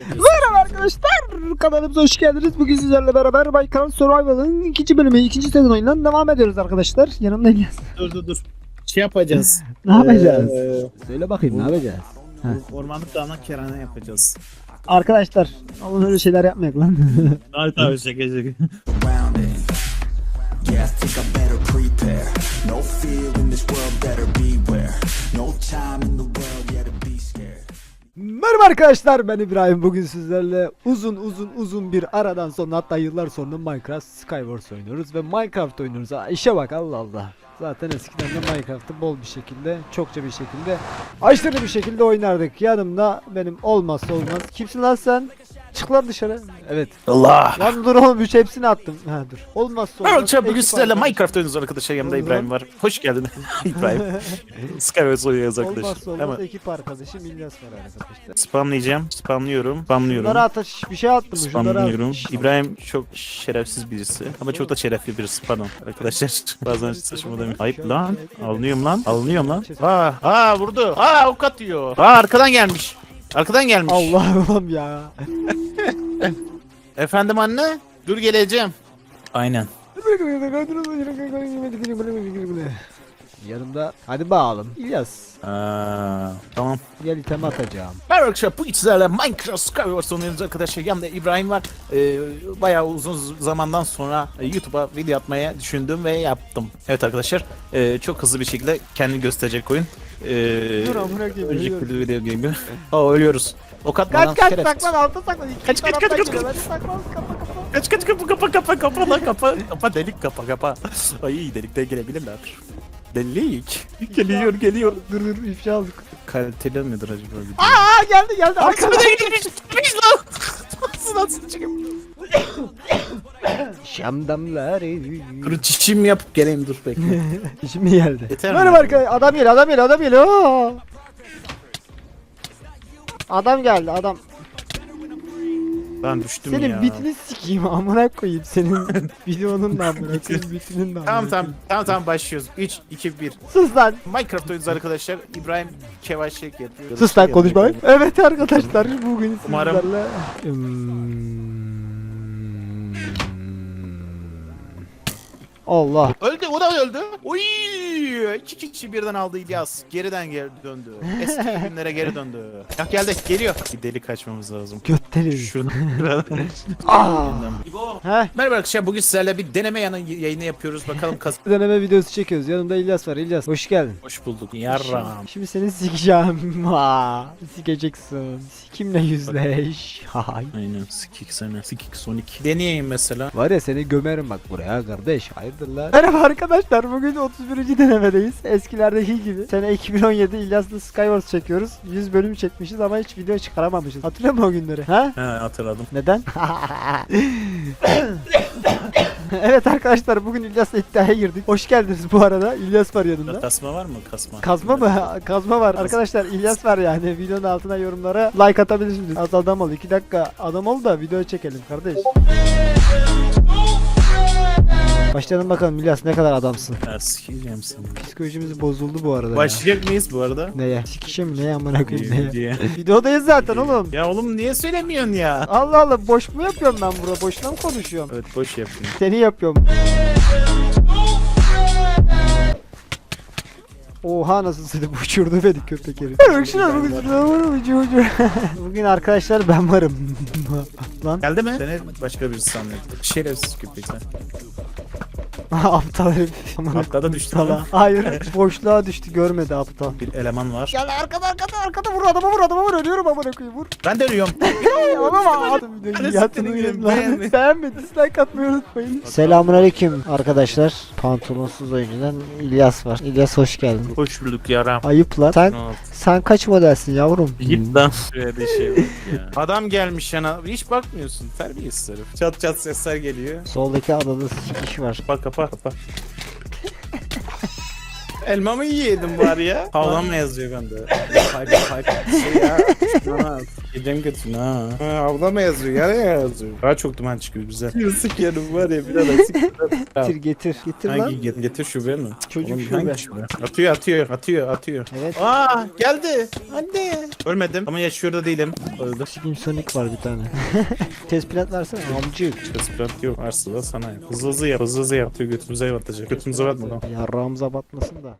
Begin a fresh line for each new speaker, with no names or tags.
Merhaba arkadaşlar kanalımıza hoş geldiniz. Bugün sizlerle beraber Minecraft Survival'ın ikinci bölümü, ikinci sezon oyundan devam ediyoruz arkadaşlar. Yanımda İlyas.
Dur dur dur. Şey yapacağız.
Ne yapacağız?
Ee,
Söyle bakayım ne yapacağız? Ha.
ormanlık dağına kerane yapacağız.
Arkadaşlar oğlum öyle şeyler yapmayalım lan.
Tabii tabii şaka şaka.
No fear in this world, better beware. No time in the world, yeah, to be scared.
Merhaba arkadaşlar ben İbrahim. Bugün sizlerle uzun uzun uzun bir aradan sonra hatta yıllar sonra Minecraft Skywars oynuyoruz ve Minecraft oynuyoruz. Ha, işe bak Allah Allah. Zaten eskiden de Minecraft'ı bol bir şekilde, çokça bir şekilde, aşırı bir şekilde oynardık. Yanımda benim olmazsa olmaz. Kimsin lan sen? Çık lan dışarı. Evet.
Allah.
Lan dur oğlum üç hepsini attım. Ha dur. Olmazsa olmaz.
Merhaba arkadaşlar bugün sizlerle. Minecraft oynuyoruz arkadaşlar yanımda
Olur.
İbrahim var. Hoş geldin İbrahim. Skywars oynuyoruz
Olmazsa
arkadaşlar.
olmaz
Hemen
ekip arkadaşım İlyas var arkadaşlar.
spamlayacağım. Spamlıyorum. Spamlıyorum.
Şunları atış bir şey attım. Şunları
Spamlıyorum.
at.
İbrahim çok şerefsiz birisi. Ama çok da şerefli birisi pardon. Arkadaşlar bazen saçma demiyor. Ayıp lan. Alınıyorum lan. Alınıyorum lan. Aa, aa vurdu. Aa ok atıyor. Aa arkadan gelmiş. Arkadan gelmiş.
Allah'ım ya.
Efendim anne? Dur geleceğim. Aynen.
Yanımda hadi bağalım. İlyas
Aa, tamam.
gel item atacağım.
Merhaba arkadaşlar bu sizlerle Minecraft Skywars oynuyoruz arkadaşlar. Yanımda İbrahim var. Ee, bayağı uzun zamandan sonra e, YouTube'a video atmaya düşündüm ve yaptım. Evet arkadaşlar e, çok hızlı bir şekilde kendini gösterecek oyun. Ee,
Dur amına koyayım,
önceki
ölüyorum.
video gibi. Aa ölüyoruz. Ok atma lan,
Kaç kaç
şerefsiz.
saklan altta saklan. İki
Kaç, kaç,
taraftan
kaç, kaç,
geliyor. Hadi saklan kapa kapa.
Kaç kaç kapa kapa kapa kapa lan kapa. Kapa delik kapa kapa. Ay delikten gelebilirler. Delik. Geliyor geliyor.
Dur dur ifşa aldık.
Kaliteli midir acaba?
Aa geldi geldi
Arkada
arkada.
gelmiş. Gelmiş lan. Nasıl nasıl çıkıyor?
Şam damları.
Dur çişim yapıp geleyim dur bekle.
Şimdi geldi.
Yeter mi?
Merhaba arkadaşlar adam geliyor adam geliyor adam geliyor. Aa! Adam geldi adam.
ben düştüm
Senin
ya.
bitini sikeyim amına koyayım senin videonun da amına koyayım bitinin de amına
Tamam tamam
koyayım.
tamam tamam başlıyoruz. 3 2 1.
Sus lan.
Minecraft oynuyoruz arkadaşlar. İbrahim kevaşlık yapıyor.
Sus lan konuşma. Evet arkadaşlar bugün
Umarım-
sizlerle Hmm. Allah.
Öldü o da öldü. Oy! İki kişi birden aldı İlyas. Geriden geri döndü. Eski günlere geri döndü. Ya geldi geliyor. Bir delik kaçmamız lazım.
Götleri.
Şuradan.
Aa. Heh.
Merhaba arkadaşlar bugün sizlerle bir deneme yanı yayını yapıyoruz. Bakalım kas.
Deneme videosu çekiyoruz. Yanımda İlyas var. İlyas hoş geldin.
Hoş bulduk. Yarram.
Şimdi seni sikeceğim. Ha, sikeceksin. Sikimle yüzleş. Hay.
Aynen. Sikik sene. Sikik Sonic. Deneyeyim mesela.
Var ya seni gömerim bak buraya kardeş. Hayırdır lan? Merhaba arkadaşlar. Bugün 31. denemedeyiz. Eskilerdeki gibi. Sene 2017 İlyas'la Skywars çekiyoruz. 100 bölüm çekmişiz ama hiç video çıkaramamışız. Hatırlıyor musun o günleri? Ha?
He hatırladım.
Neden? evet arkadaşlar bugün İlyas'la iddiaya girdik. Hoş geldiniz bu arada. İlyas var yanında.
Kasma var mı? Kasma.
Kazma mı? Kazma var. Arkadaşlar İlyas var yani. Videonun altına yorumlara like atabilirsiniz. Az adam ol. 2 dakika adam ol da video çekelim kardeş. Başlayalım bakalım İlyas ne kadar adamsın.
Ya sikeceğim seni.
Psikolojimiz bozuldu bu arada ya.
Başlayacak mıyız bu arada?
Neye? Sikişe mi? Neye amına koyayım neye?
diye.
Videodayız zaten oğlum.
ya oğlum niye söylemiyorsun ya?
Allah Allah boş mu yapıyorum ben burada? Boşuna mı konuşuyorum?
Evet boş yapayım.
Seni yapıyorum. Oha nasıl seni uçurdu beni köpek herif. Arkadaşlar bugün ucu ucu. Bugün arkadaşlar ben varım. Lan
Geldi mi? Seni başka birisi sanıyordum. Şerefsiz köpek sen.
aptal herif. Aman
düştü
aptala.
mü?
Hayır boşluğa düştü görmedi aptal.
Bir eleman var.
Gel arkada arkada arkada vur adama vur adama vur ölüyorum amına koyayım vur.
Ben de ölüyorum.
Ama adam videoyu
Anasını
yatını yedim
beğenme.
lan. Beğenme dislike atmayı unutmayın. Selamun aleyküm arkadaşlar. Pantolonsuz oyuncudan İlyas var. İlyas hoş geldin.
Hoş bulduk yaram.
Ayıp lan. Sen
Ne oldu?
sen kaç modelsin yavrum?
Git lan. Şöyle şey yok ya. Adam gelmiş yana. Hiç bakmıyorsun. Terbiyesiz herif. Çat çat sesler geliyor.
Soldaki adada sikiş var.
Kapa kapa kapa. Elma mı yiyeydin bari ya? Havlama yazıyor bende. Hayır hayır şey ya. Bana gidem götün ha. ha. Havlama yazıyor ya ne yazıyor. Daha çok duman çıkıyor bize. Yusuk yanım var ya bir ara sık.
Getir getir. Getir lan.
Hangi get, getir şube mi?
Çocuk
Oğlum,
şube.
şube? Atıyor atıyor atıyor atıyor.
Evet.
Aa geldi. Anne. Ölmedim ama yaşıyor da değilim. Öldü.
Sikim Sonic var bir tane. Tesplat versene amcık.
Kısmet yok. Varsa da sana yap. Hızlı hızlı yap. Hızlı hızlı yap. Götümüze batacak. Götümüze batma lan.
Yarrağımıza batmasın da.